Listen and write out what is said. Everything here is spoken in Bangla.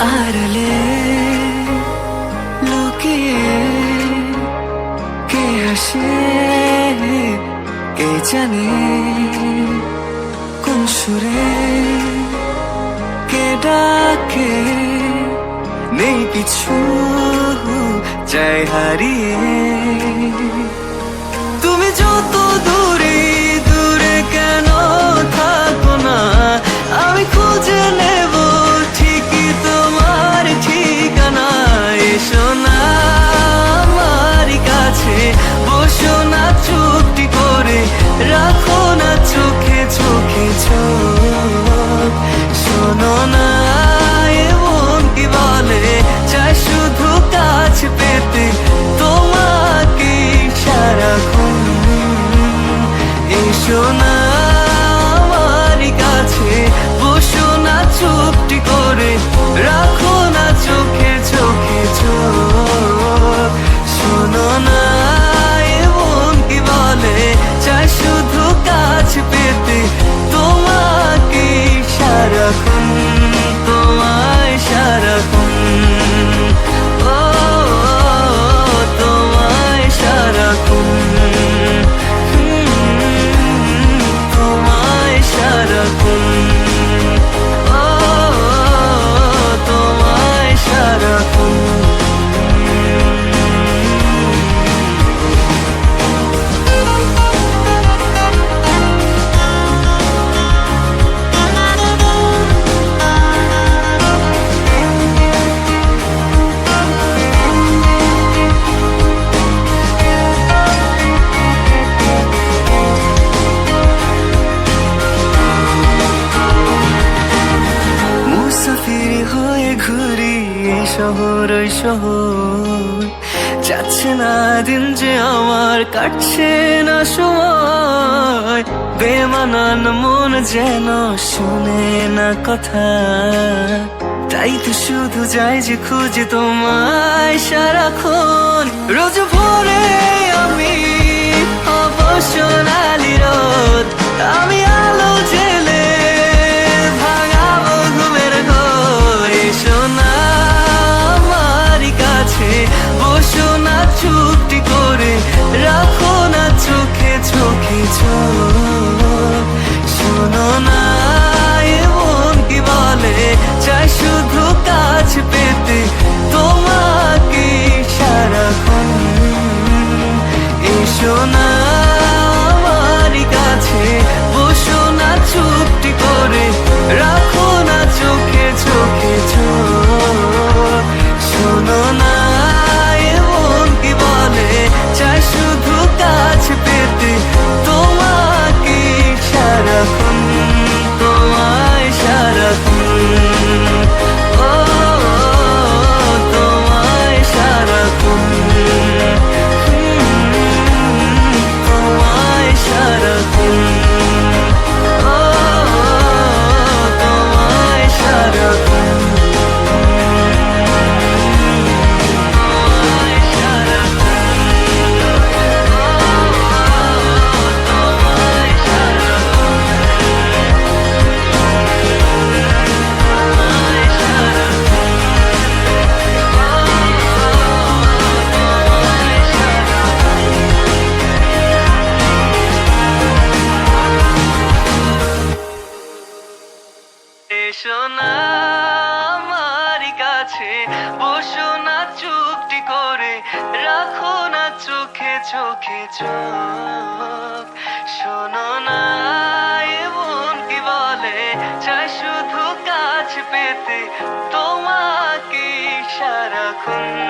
আড়ালে লুকিয়ে কে হাসে, কে জানে কোন সুরে, কে ডাকে, নেই কিছু চাই হারিয়ে। তুমি যত দূরে করে রাখো। শহর, ওই শহর। যাচ্ছে না দিন যে আমার, কাটছে না সময়। বেমানান মন যেন শুনে না কথা। তাই তো শুধু যাই যে খুঁজে তোমায় সারাক্ষণ। রোজ ভোরে আমি অবসরালি রোদ করে রাখো না চোখে চোখে চোখ। শোনো না এমন কি বলে? চাই শুধু কাজ পেতে তোমাকে সারাক্ষণ। এসো না আমার কাছে। বসো না চুপটি করে, রাখো না চোখে চোখে চোখ। শোনো না কি বলে, চাই শুধু কাছ পেতে। তোমাকে সারাক্ষণ